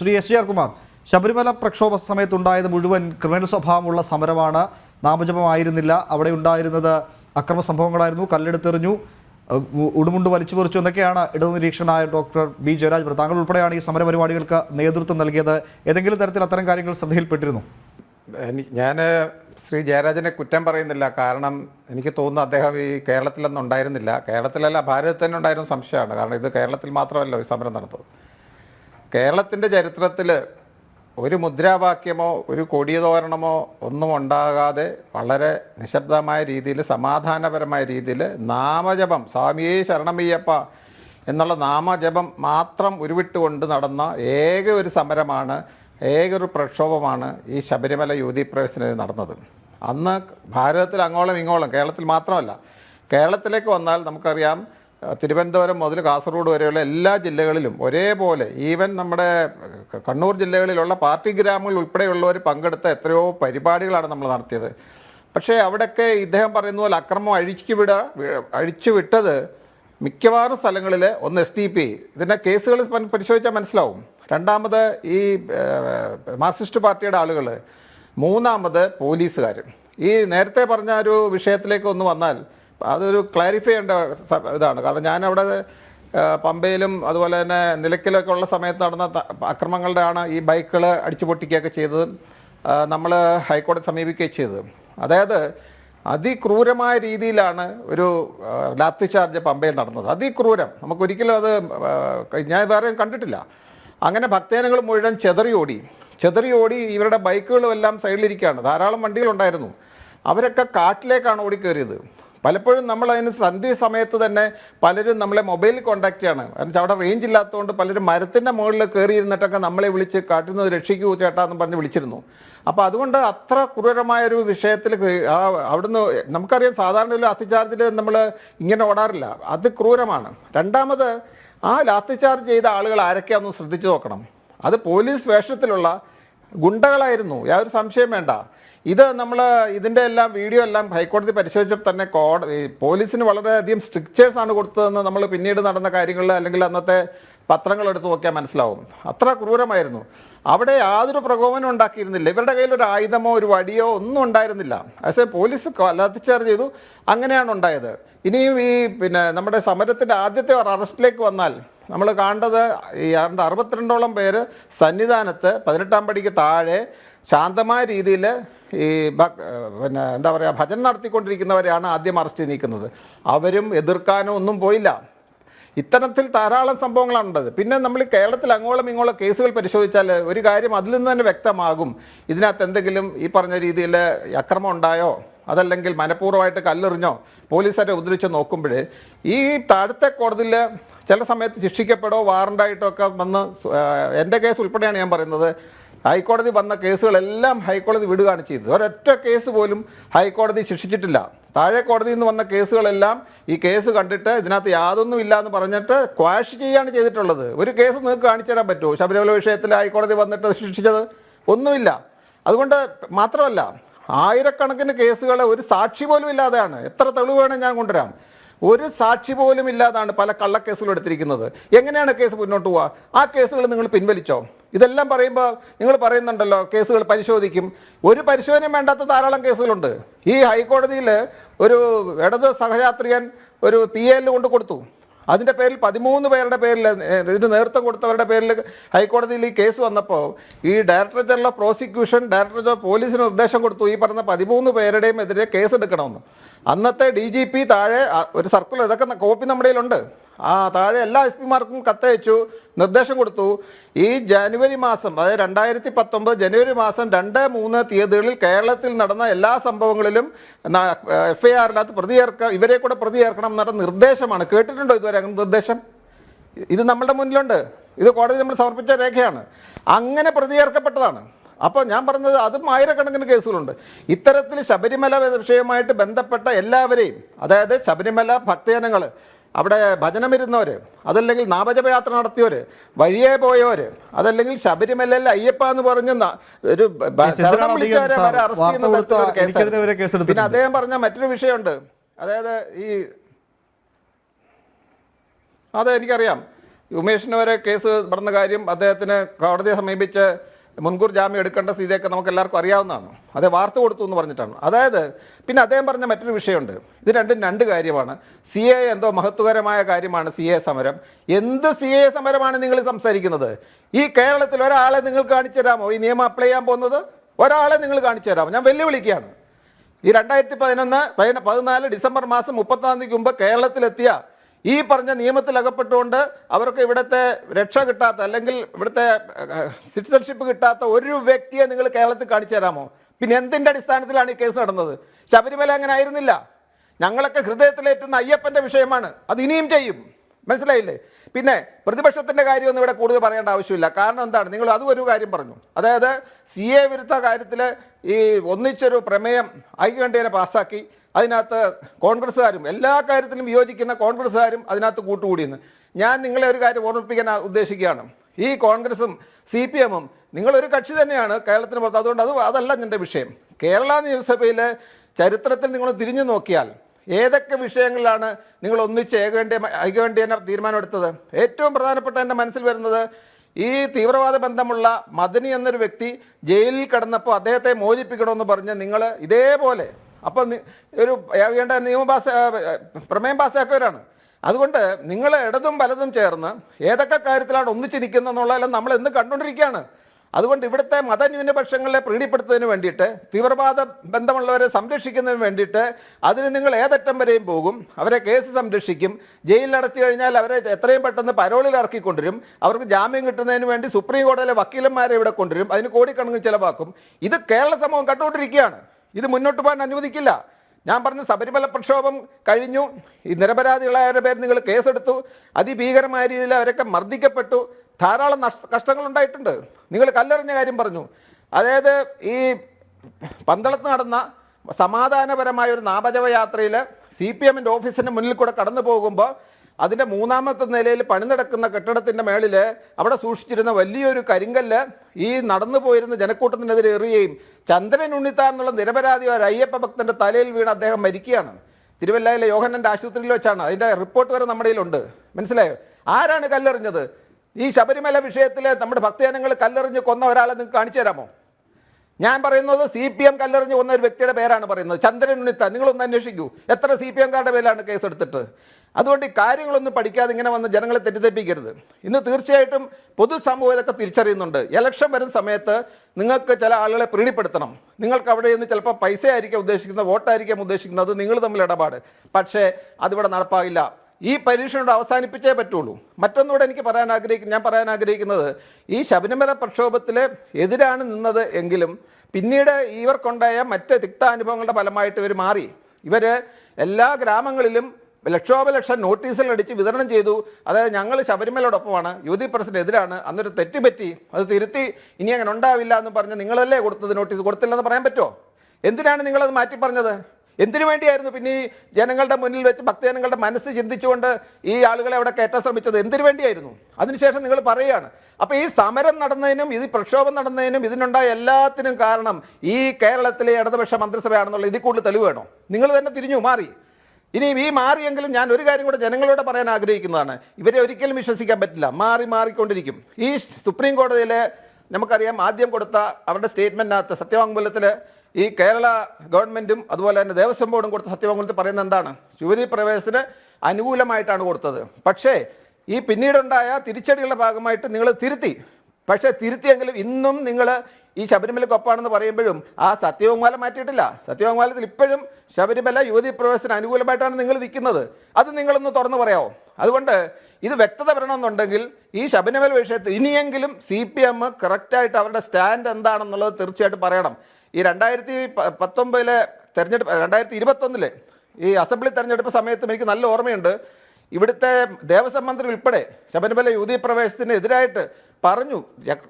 Shri S R Kumar Sabarimala പ്രക്ഷോഭ സമയത്തുണ്ടായത് മുഴുവൻ ക്രിമിനൽ സ്വഭാവമുള്ള സമരമാണ്. നാമജപമായിരുന്നില്ല. അവിടെ ഉണ്ടായിരുന്നത് അക്രമ സംഭവങ്ങളായിരുന്നു. കല്ലെടുത്തെറിഞ്ഞു. ഉടുമുണ്ട് വലിച്ചു പറിച്ചു എന്നൊക്കെയാണ് ഇടതു ഡോക്ടർ ബി ജയരാജ് താങ്കൾ ഉൾപ്പെടെയാണ് ഈ സമരപരിപാടികൾക്ക് നേതൃത്വം നൽകിയത്. ഏതെങ്കിലും തരത്തിൽ അത്തരം കാര്യങ്ങൾ ശ്രദ്ധയിൽപ്പെട്ടിരുന്നു? ഞാൻ ശ്രീ ജയരാജനെ കുറ്റം പറയുന്നില്ല. കാരണം എനിക്ക് തോന്നുന്നു അദ്ദേഹം ഈ കേരളത്തിലൊന്നും ഉണ്ടായിരുന്നില്ല. കേരളത്തിലല്ല ഭാരതത്തിൽ തന്നെ ഉണ്ടായിരുന്ന സംശയമാണ്. കാരണം ഇത് കേരളത്തിൽ മാത്രമല്ല ഈ സമരം നടന്നത്. കേരളത്തിന്റെ ചരിത്രത്തിൽ ഒരു മുദ്രാവാക്യമോ ഒരു കൊടിയതോരണമോ ഒന്നും ഉണ്ടാകാതെ വളരെ നിശബ്ദമായ രീതിയിൽ സമാധാനപരമായ രീതിയിൽ നാമജപം സ്വാമിയേ ശരണമയ്യപ്പ എന്നുള്ള നാമജപം മാത്രം ഉരുവിട്ടുകൊണ്ട് നടന്ന ഏക ഒരു സമരമാണ് ഏക ഒരു പ്രക്ഷോഭമാണ് ഈ ശബരിമല യുവതി പ്രവേശന നടന്നത്. അന്ന് ഭാരതത്തിൽ അങ്ങോളം ഇങ്ങോളം കേരളത്തിൽ മാത്രമല്ല. കേരളത്തിലേക്ക് വന്നാൽ നമുക്കറിയാം തിരുവനന്തപുരം മുതൽ കാസർഗോഡ് വരെയുള്ള എല്ലാ ജില്ലകളിലും ഒരേപോലെ ഈവൻ നമ്മുടെ കണ്ണൂർ ജില്ലകളിലുള്ള പാർട്ടി ഗ്രാമങ്ങളിൽ ഉൾപ്പെടെയുള്ളവർ പങ്കെടുത്ത എത്രയോ പരിപാടികളാണ് നമ്മൾ നടത്തിയത്. പക്ഷേ അവിടെയൊക്കെ ഇദ്ദേഹം പറയുന്ന പോലെ അക്രമം അഴിച്ചു വിട അഴിച്ചു വിട്ടത് മിക്കവാറും സ്ഥലങ്ങളിൽ ഒന്ന് എസ് ടി പി ഇതിന്റെ കേസുകൾ പരിശോധിച്ചാൽ മനസ്സിലാവും. രണ്ടാമത് ഈ മാർക്സിസ്റ്റ് പാർട്ടിയുടെ ആളുകൾ മൂന്നാമത് പോലീസുകാർ ഈ നേരത്തെ പറഞ്ഞ ഒരു വിഷയത്തിലേക്ക് ഒന്ന് വന്നാൽ അതൊരു ക്ലാരിഫൈ ചെയ്യേണ്ട ഇതാണ്. കാരണം ഞാൻ അവിടെ പമ്പയിലും അതുപോലെ തന്നെ നിലയ്ക്കലൊക്കെ ഉള്ള സമയത്ത് നടന്ന ത- അക്രമങ്ങളുടെ ആണ് ഈ ബൈക്കുകൾ അടിച്ചു പൊട്ടിക്കുകയൊക്കെ ചെയ്തത് നമ്മൾ ഹൈക്കോടതി സമീപിക്കുകയും ചെയ്തത്. അതായത് അതിക്രൂരമായ രീതിയിലാണ് ഒരു ലാത്തി ചാർജ് പമ്പയിൽ നടന്നത്. അതിക്രൂരം. നമുക്കൊരിക്കലും അത് ഞാൻ വേറെ കണ്ടിട്ടില്ല. അങ്ങനെ ഭക്തജനങ്ങൾ മുഴുവൻ ചെതറിയോടി ഓടി ഇവരുടെ ബൈക്കുകളും എല്ലാം സൈഡിലിരിക്കുകയാണ്. ധാരാളം വണ്ടികളുണ്ടായിരുന്നു. അവരൊക്കെ കാട്ടിലേക്കാണ് ഓടിക്കേറിയത്. പലപ്പോഴും നമ്മൾ അതിന് സന്ധ്യ സമയത്ത് തന്നെ പലരും നമ്മളെ മൊബൈലിൽ കോൺടാക്ട് ചെയ്യാണ്. അവിടെ റേഞ്ച് ഇല്ലാത്തതുകൊണ്ട് പലരും മരത്തിന്റെ മുകളിൽ കയറി ഇരുന്നിട്ടൊക്കെ നമ്മളെ വിളിച്ച് കാട്ടുന്നത് രക്ഷിക്കൂ ചേട്ടാ എന്ന് പറഞ്ഞ് വിളിച്ചിരുന്നു. അപ്പോൾ അതുകൊണ്ട് അത്ര ക്രൂരമായ ഒരു വിഷയത്തിൽ ആ അവിടുന്ന് നമുക്കറിയാം സാധാരണ ഒരു ലാത്തി ചാർജിൽ നമ്മൾ ഇങ്ങനെ ഓടാറില്ല. അത് ക്രൂരമാണ്. രണ്ടാമത് ആ ലാത്തി ചാർജ് ചെയ്ത ആളുകൾ ആരൊക്കെയാണെന്ന് ശ്രദ്ധിച്ചു നോക്കണം. അത് പോലീസ് വേഷത്തിലുള്ള ഗുണ്ടകളായിരുന്നു. യാതൊരു സംശയം വേണ്ട. ഇത് നമ്മൾ ഇതിന്റെ എല്ലാം വീഡിയോ എല്ലാം ഹൈക്കോടതി പരിശോധിച്ചപ്പോൾ തന്നെ കോടതി പോലീസിന് വളരെയധികം സ്ട്രിക്ചേഴ്സ് ആണ് കൊടുത്തതെന്ന് നമ്മൾ പിന്നീട് നടന്ന കാര്യങ്ങളിൽ അല്ലെങ്കിൽ അന്നത്തെ പത്രങ്ങൾ എടുത്ത് നോക്കിയാൽ മനസ്സിലാവും. അത്ര ക്രൂരമായിരുന്നു. അവിടെ യാതൊരു പ്രകോപനം ഉണ്ടാക്കിയിരുന്നില്ല. ഇവരുടെ കയ്യിൽ ഒരു ആയുധമോ ഒരു വടിയോ ഒന്നും ഉണ്ടായിരുന്നില്ല. ആസ് പോലീസ് ലാത്തിച്ചാർജ് ചെയ്തു. അങ്ങനെയാണ് ഉണ്ടായത്. ഇനിയും ഈ പിന്നെ നമ്മുടെ സമരത്തിന്റെ ആദ്യത്തെ അറസ്റ്റിലേക്ക് വന്നാൽ നമ്മൾ കാണേണ്ടത് ഈ അറുപത്തിരണ്ടോളം പേര് സന്നിധാനത്ത് പതിനെട്ടാം പടിക്ക് താഴെ ശാന്തമായ രീതിയിൽ ഈ പിന്നെ എന്താ പറയുക ഭജന നടത്തിക്കൊണ്ടിരിക്കുന്നവരെയാണ് ആദ്യം അറസ്റ്റ് നീക്കുന്നത് അവരും എതിർക്കാനോ ഒന്നും പോയില്ല. ഇത്തരത്തിൽ ധാരാളം സംഭവങ്ങളാണ് ഉള്ളത് പിന്നെ നമ്മൾ കേരളത്തിൽ അങ്ങോളം ഇങ്ങോളം കേസുകൾ പരിശോധിച്ചാൽ ഒരു കാര്യം അതിൽ നിന്ന് തന്നെ വ്യക്തമാകും. ഇതിനകത്ത് എന്തെങ്കിലും ഈ പറഞ്ഞ രീതിയിൽ അക്രമം ഉണ്ടായോ? അതല്ലെങ്കിൽ മനഃപൂർവമായിട്ട് കല്ലെറിഞ്ഞോ? പോലീസുകാരെ ഉദ്ധരിച്ച് നോക്കുമ്പോൾ ഈ താഴത്തെ കോടതിയിൽ ചില സമയത്ത് ശിക്ഷിക്കപ്പെടോ വാറണ്ടായിട്ടോ ഒക്കെ വന്ന് എന്റെ കേസ് ഉൾപ്പെടെയാണ് ഞാൻ പറയുന്നത്. ഹൈക്കോടതി വന്ന കേസുകളെല്ലാം ഹൈക്കോടതി വിടുകയാണ് ചെയ്തത്. ഒരൊറ്റ കേസ് പോലും ഹൈക്കോടതി ശിക്ഷിച്ചിട്ടില്ല. താഴെ കോടതിയിൽ നിന്ന് വന്ന കേസുകളെല്ലാം ഈ കേസ് കണ്ടിട്ട് ഇതിനകത്ത് യാതൊന്നും ഇല്ല എന്ന് പറഞ്ഞിട്ട് ക്വാഷ് ചെയ്യാണ് ചെയ്തിട്ടുള്ളത്. ഒരു കേസ് നിങ്ങൾക്ക് കാണിച്ചു തരാൻ പറ്റുമോ? ശബരിമല വിഷയത്തിൽ ഹൈക്കോടതി വന്നിട്ട് ശിക്ഷിച്ചത് ഒന്നുമില്ല. അതുകൊണ്ട് മാത്രമല്ല ആയിരക്കണക്കിന് കേസുകളെ ഒരു സാക്ഷി പോലും ഇല്ലാതെയാണ്. എത്ര തെളിവ് വേണേൽ ഞാൻ കൊണ്ടുവരാം. ഒരു സാക്ഷി പോലും ഇല്ലാതാണ് പല കള്ളക്കേസുകളും എടുത്തിരിക്കുന്നത്. എങ്ങനെയാണ് കേസ് മുന്നോട്ട് പോവുക? ആ കേസുകൾ നിങ്ങൾ പിൻവലിച്ചോ? ഇതെല്ലാം പറയുമ്പോൾ നിങ്ങൾ പറയുന്നുണ്ടല്ലോ കേസുകൾ പരിശോധിക്കും. ഒരു പരിശോധനയും വേണ്ടാത്ത ധാരാളം കേസുകളുണ്ട്. ഈ ഹൈക്കോടതിയിൽ ഒരു ഇടത് സഹയാത്രികൻ ഒരു പി എൽ കൊണ്ട് കൊടുത്തു. അതിന്റെ പേരിൽ പതിമൂന്ന് പേരുടെ പേരിൽ ഇതിന് നേതൃത്വം കൊടുത്തവരുടെ പേരിൽ ഹൈക്കോടതിയിൽ ഈ കേസ് വന്നപ്പോൾ ഈ director general prosecution director general പോലീസിന് നിർദ്ദേശം കൊടുത്തു. ഈ പറഞ്ഞ പതിമൂന്ന് പേരുടെയും എതിരെ കേസ് എടുക്കണമെന്ന്. അന്നത്തെ ഡി ജി പി താഴെ ഒരു സർക്കുലർ ഇതൊക്കെ കോപ്പി നമ്മുടെ കയ്യിലുണ്ട്. ആ താഴെ എല്ലാ എസ് പിമാർക്കും കത്തയച്ചു നിർദ്ദേശം കൊടുത്തു. ഈ ജനുവരി മാസം അതായത് രണ്ടായിരത്തി പത്തൊമ്പത് ജനുവരി മാസം രണ്ട് മൂന്ന് തീയതികളിൽ കേരളത്തിൽ നടന്ന എല്ലാ സംഭവങ്ങളിലും എഫ് ഐ ആറിനകത്ത് പ്രതി ചേർക്ക ഇവരെ കൂടെ പ്രതി ചേർക്കണം എന്നുള്ള നിർദ്ദേശമാണ്. കേട്ടിട്ടുണ്ടോ ഇതുവരെ നിർദ്ദേശം? ഇത് നമ്മളുടെ മുന്നിലുണ്ട്. ഇത് കോടതി നമ്മൾ സമർപ്പിച്ച രേഖയാണ്. അങ്ങനെ പ്രതി ചേർക്കപ്പെട്ടതാണ് അപ്പോൾ ഞാൻ പറഞ്ഞത് അതും ആയിരക്കണക്കിന് കേസുകളുണ്ട്. ഇത്തരത്തിൽ ശബരിമല വിഷയവുമായിട്ട് ബന്ധപ്പെട്ട എല്ലാവരെയും അതായത് ശബരിമല ഭക്തജനങ്ങൾ അവിടെ ഭജനമിരുന്നവർ അതല്ലെങ്കിൽ നാമജപയാത്ര നടത്തിയവർ വഴിയെ പോയവർ അതല്ലെങ്കിൽ ശബരിമലയിൽ അയ്യപ്പ എന്ന് പറഞ്ഞ ഒരു. പിന്നെ അദ്ദേഹം പറഞ്ഞ മറ്റൊരു വിഷയമുണ്ട്. അതായത് ഈ അതെ എനിക്കറിയാം. ഉമേഷിന് വരെ കേസ് നടന്ന കാര്യം അദ്ദേഹത്തിന് കോടതിയെ സമീപിച്ച് മുൻകൂർ ജാമ്യം എടുക്കേണ്ട സ്ഥിതിയൊക്കെ നമുക്ക് എല്ലാവർക്കും അറിയാവുന്നതാണ്. അതേ വാർത്ത കൊടുത്തു എന്ന് പറഞ്ഞിട്ടാണ്. അതായത് പിന്നെ അദ്ദേഹം പറഞ്ഞ മറ്റൊരു വിഷയമുണ്ട്. ഇത് രണ്ടും രണ്ട് കാര്യമാണ്. സി എ എന്തോ മഹത്വകരമായ കാര്യമാണ് സി എ സമരം. എന്ത് സി എ സമരമാണ് നിങ്ങൾ സംസാരിക്കുന്നത്? ഈ കേരളത്തിൽ ഒരാളെ നിങ്ങൾ കാണിച്ചു തരാമോ? ഈ നിയമം അപ്ലൈ ചെയ്യാൻ പോകുന്നത് ഒരാളെ നിങ്ങൾ കാണിച്ചു തരാമോ? ഞാൻ വെല്ലുവിളിക്കുകയാണ്. ഈ രണ്ടായിരത്തി പതിനൊന്ന് പതിന- പതിനാല് ഡിസംബർ മാസം മുപ്പത്താം തീയതിക്ക് മുമ്പ് കേരളത്തിലെത്തിയ ഈ പറഞ്ഞ നിയമത്തിൽ അകപ്പെട്ടുകൊണ്ട് അവർക്ക് ഇവിടുത്തെ രക്ഷ കിട്ടാത്ത അല്ലെങ്കിൽ ഇവിടുത്തെ സിറ്റിസൺഷിപ്പ് കിട്ടാത്ത ഒരു വ്യക്തിയെ നിങ്ങൾ കേരളത്തിൽ കാണിച്ചു തരാമോ? പിന്നെ എന്തിന്റെ അടിസ്ഥാനത്തിലാണ് ഈ കേസ് നടന്നത്? ശബരിമല അങ്ങനെ ആയിരുന്നില്ല. ഞങ്ങളൊക്കെ ഹൃദയത്തിലേറ്റുന്ന അയ്യപ്പന്റെ വിഷയമാണ്. അത് ഇനിയും ചെയ്യും. മനസ്സിലായില്ലേ? പിന്നെ പ്രതിപക്ഷത്തിന്റെ കാര്യമൊന്നും ഇവിടെ കൂടുതൽ പറയേണ്ട ആവശ്യമില്ല. കാരണം എന്താണ്? നിങ്ങൾ അതും ഒരു കാര്യം പറഞ്ഞു. അതായത് സി എ വിരുദ്ധ കാര്യത്തിൽ ഈ ഒന്നിച്ചൊരു പ്രമേയം ഐക്യകണ്ഠേനെ പാസ്സാക്കി. അതിനകത്ത് കോൺഗ്രസ്സുകാരും എല്ലാ കാര്യത്തിലും വിയോജിക്കുന്ന കോൺഗ്രസ്സുകാരും അതിനകത്ത് കൂട്ടുകൂടിയെന്ന്. ഞാൻ നിങ്ങളെ ഒരു കാര്യം ഓർമ്മിപ്പിക്കാൻ ഉദ്ദേശിക്കുകയാണ്. ഈ കോൺഗ്രസും സി പി എമ്മും നിങ്ങളൊരു കക്ഷി തന്നെയാണ് കേരളത്തിന് പുറത്ത്. അതുകൊണ്ട് അത് അതല്ല എന്റെ വിഷയം. കേരള നിയമസഭയിലെ ചരിത്രത്തിൽ നിങ്ങൾ തിരിഞ്ഞു നോക്കിയാൽ ഏതൊക്കെ വിഷയങ്ങളിലാണ് നിങ്ങൾ ഒന്നിച്ച് ഏകണ്ഠ്യ തന്നെ തീരുമാനമെടുത്തത്? ഏറ്റവും പ്രധാനപ്പെട്ട എന്റെ മനസ്സിൽ വരുന്നത് ഈ തീവ്രവാദ ബന്ധമുള്ള മദനി എന്നൊരു വ്യക്തി ജയിലിൽ കിടന്നപ്പോൾ അദ്ദേഹത്തെ മോചിപ്പിക്കണമെന്ന് പറഞ്ഞ് നിങ്ങൾ ഇതേപോലെ അപ്പം നി- ഒരു വേണ്ട നിയമ പാസ് പ്രമേയം പാസ്സാക്കിയവരാണ് അതുകൊണ്ട് നിങ്ങൾ ഇടതും വലതും ചേർന്ന് ഏതൊക്കെ കാര്യത്തിലാണ് ഒന്നിച്ച് നിൽക്കുന്നതെന്നുള്ളതെല്ലാം നമ്മൾ എന്ന് കണ്ടുകൊണ്ടിരിക്കുകയാണ്. അതുകൊണ്ട് ഇവിടുത്തെ മതന്യൂനപക്ഷങ്ങളെ പ്രീണിപ്പെടുത്തുന്നതിന് വേണ്ടിയിട്ട് തീവ്രവാദ ബന്ധമുള്ളവരെ സംരക്ഷിക്കുന്നതിന് വേണ്ടിയിട്ട് അതിന് നിങ്ങൾ ഏതറ്റം വരെയും പോകും. അവരെ കേസ് സംരക്ഷിക്കും. ജയിലിൽ അടച്ചു കഴിഞ്ഞാൽ അവരെ എത്രയും പെട്ടെന്ന് പരോളിൽ ഇറക്കിക്കൊണ്ടുവരും അവർക്ക് ജാമ്യം കിട്ടുന്നതിന് വേണ്ടി സുപ്രീം കോടതിയിലെ വക്കീലന്മാരെ ഇവിടെ കൊണ്ടുവരും. അതിന് കോടിക്കണക്കിന് ചിലവാക്കും. ഇത് കേരള സമൂഹം കണ്ടുകൊണ്ടിരിക്കുകയാണ്. ഇത് മുന്നോട്ട് പോകാൻ അനുവദിക്കില്ല. ഞാൻ പറഞ്ഞ ശബരിമല പ്രക്ഷോഭം കഴിഞ്ഞു. ഈ നിരപരാധികളായവരുടെ പേര് നിങ്ങൾ കേസെടുത്തു. അതിഭീകരമായ രീതിയിൽ അവരൊക്കെ മർദ്ദിക്കപ്പെട്ടു. ധാരാളം കഷ്ടങ്ങൾ ഉണ്ടായിട്ടുണ്ട്. നിങ്ങൾ കല്ലെറിഞ്ഞ കാര്യം പറഞ്ഞു. അതായത് ഈ പന്തളത്ത് നടന്ന സമാധാനപരമായ ഒരു നാപജവ യാത്രയിൽ സി പി എമ്മിന്റെ ഓഫീസിന്റെ മുന്നിൽ കൂടെ കടന്നു പോകുമ്പോൾ അതിന്റെ മൂന്നാമത്തെ നിലയിൽ പണി നടക്കുന്ന കെട്ടിടത്തിന്റെ മേളിൽ അവിടെ സൂക്ഷിച്ചിരുന്ന വലിയൊരു കരിങ്കല്ല് ഈ നടന്നു പോയിരുന്ന ജനക്കൂട്ടത്തിനെതിരെ എറിയുകയും ചന്ദ്രൻ ഉണ്ണിത്താൻ എന്നുള്ള നിരപരാധി ഒരു അയ്യപ്പ ഭക്തന്റെ തലയിൽ വീണ് അദ്ദേഹം മരിക്കുകയാണ്. തിരുവല്ലയിലെ യോഹനന്റെ ആശുപത്രിയിൽ വെച്ചാണ്. അതിന്റെ റിപ്പോർട്ട് വരെ നമ്മുടെ കയ്യിലുണ്ട്. മനസ്സിലായോ? ആരാണ് കല്ലെറിഞ്ഞത്? ഈ ശബരിമല വിഷയത്തിൽ നമ്മുടെ ഭക്തജനങ്ങൾ കല്ലെറിഞ്ഞ് കൊന്ന ഒരാളെ നിങ്ങൾക്ക് കാണിച്ചു തരാമോ? ഞാൻ പറയുന്നത് സി പി എം കല്ലെറിഞ്ഞ് കൊന്ന ഒരു വ്യക്തിയുടെ പേരാണ് പറയുന്നത്. ചന്ദ്രൻ ഉണ്ണിത്താൻ. നിങ്ങളൊന്ന് അന്വേഷിക്കൂ. എത്ര സി പി എംകാരുടെ പേരിലാണ് കേസ് എടുത്തിട്ട് അതുകൊണ്ട് ഈ കാര്യങ്ങളൊന്നും പഠിക്കാതെ ഇങ്ങനെ വന്ന് ജനങ്ങളെ തെറ്റിദ്ധരിപ്പിക്കരുത്. ഇന്ന് തീർച്ചയായിട്ടും പൊതുസമൂഹം ഇതൊക്കെ തിരിച്ചറിയുന്നുണ്ട്. ഇലക്ഷൻ വരുന്ന സമയത്ത് നിങ്ങൾക്ക് ചില ആളുകളെ പ്രീണിപ്പെടുത്തണം നിങ്ങൾക്ക് അവിടെ നിന്ന് ചിലപ്പോൾ പൈസ ആയിരിക്കാം ഉദ്ദേശിക്കുന്നത് വോട്ടായിരിക്കാം ഉദ്ദേശിക്കുന്നത് നിങ്ങൾ തമ്മിൽ ഇടപാട്. പക്ഷേ അതിവിടെ നടപ്പാകില്ല. ഈ പരീക്ഷയോട് അവസാനിപ്പിച്ചേ പറ്റുള്ളൂ. മറ്റൊന്നുകൂടെ എനിക്ക് പറയാൻ ആഗ്രഹിക്കുന്ന ഞാൻ പറയാൻ ആഗ്രഹിക്കുന്നത് ഈ ശബരിമല പ്രക്ഷോഭത്തിൽ എതിരാണ് നിന്നത് എങ്കിലും പിന്നീട് ഇവർക്കുണ്ടായ മറ്റ് തിക്താനുഭവങ്ങളുടെ ഫലമായിട്ട് ഇവർ മാറി. ഇവർ എല്ലാ ഗ്രാമങ്ങളിലും ലക്ഷോപലക്ഷം നോട്ടീസുകൾ അടിച്ച് വിതരണം ചെയ്തു. അതായത് ഞങ്ങൾ ശബരിമലയോടൊപ്പമാണ്. യുവതി പ്രസിഡന്റ് എതിരാണ് അന്നൊരു തെറ്റ് പറ്റി. അത് തിരുത്തി ഇനി അങ്ങനെ ഉണ്ടാവില്ല എന്ന് പറഞ്ഞ് നിങ്ങളല്ലേ കൊടുത്തത് നോട്ടീസ്? കൊടുത്തില്ലെന്ന് പറയാൻ പറ്റുമോ? എന്തിനാണ് നിങ്ങളത് മാറ്റി പറഞ്ഞത്? എന്തിനു വേണ്ടിയായിരുന്നു പിന്നെ ഈ ജനങ്ങളുടെ മുന്നിൽ വെച്ച് ഭക്തജനങ്ങളുടെ മനസ്സ് ചിന്തിച്ചുകൊണ്ട് ഈ ആളുകളെ അവിടെ കയറ്റാൻ ശ്രമിച്ചത്? എന്തിനു വേണ്ടിയായിരുന്നു? അതിനുശേഷം നിങ്ങൾ പറയുകയാണ്. അപ്പൊ ഈ സമരം നടന്നതിനും ഇത് പ്രക്ഷോഭം നടന്നതിനും ഇതിനുണ്ടായ എല്ലാത്തിനും കാരണം ഈ കേരളത്തിലെ ഇടതുപക്ഷ മന്ത്രിസഭയാണെന്നുള്ള ഇതിൽ കൂടുതൽ തെളിവ് വേണോ? നിങ്ങൾ തന്നെ തിരിഞ്ഞു മാറി. ഇനി ഈ മാറിയെങ്കിലും ഞാൻ ഒരു കാര്യം കൂടെ ജനങ്ങളോട് പറയാൻ ആഗ്രഹിക്കുന്നതാണ്. ഇവരെ ഒരിക്കലും വിശ്വസിക്കാൻ പറ്റില്ല. മാറി മാറിക്കൊണ്ടിരിക്കും. ഈ സുപ്രീം കോടതിയിലെ നമുക്കറിയാം ആദ്യം കൊടുത്ത അവരുടെ സ്റ്റേറ്റ്മെന്റിനകത്ത് സത്യവാങ്മൂലത്തിൽ ഈ കേരള ഗവൺമെന്റും അതുപോലെ തന്നെ ദേവസ്വം ബോർഡും കൊടുത്ത സത്യവാങ്മൂലത്തിൽ പറയുന്നത് എന്താണ്? യുവതി പ്രവേശത്തിന് അനുകൂലമായിട്ടാണ് കൊടുത്തത്. പക്ഷേ ഈ പിന്നീടുണ്ടായ തിരിച്ചടികളുടെ ഭാഗമായിട്ട് നിങ്ങൾ തിരുത്തി. പക്ഷേ തിരുത്തിയെങ്കിലും ഇന്നും നിങ്ങൾ ഈ ശബരിമലക്കൊപ്പാണെന്ന് പറയുമ്പോഴും ആ സത്യവാങ്മാലം മാറ്റിയിട്ടില്ല. സത്യവാങ്മാലത്തിൽ ഇപ്പോഴും ശബരിമല യുവതി പ്രവേശന അനുകൂലമായിട്ടാണ് നിങ്ങൾ നിൽക്കുന്നത്. അത് നിങ്ങളൊന്ന് തുറന്നു പറയാമോ അതുകൊണ്ട് ഇത് വ്യക്തത വരണമെന്നുണ്ടെങ്കിൽ ഈ ശബരിമല വിഷയത്തിൽ ഇനിയെങ്കിലും സി പി എം കറക്റ്റായിട്ട് അവരുടെ സ്റ്റാൻഡ് എന്താണെന്നുള്ളത് തീർച്ചയായിട്ടും പറയണം. ഈ രണ്ടായിരത്തി പത്തൊമ്പതിലെ തെരഞ്ഞെടുപ്പ് രണ്ടായിരത്തി ഇരുപത്തൊന്നിലെ ഈ അസംബ്ലി തെരഞ്ഞെടുപ്പ് സമയത്തും എനിക്ക് നല്ല ഓർമ്മയുണ്ട്. ഇവിടുത്തെ ദേവസ്വം മന്ത്രി ഉൾപ്പെടെ ശബരിമല യുവതി പ്രവേശത്തിന് എതിരായിട്ട് പറഞ്ഞു.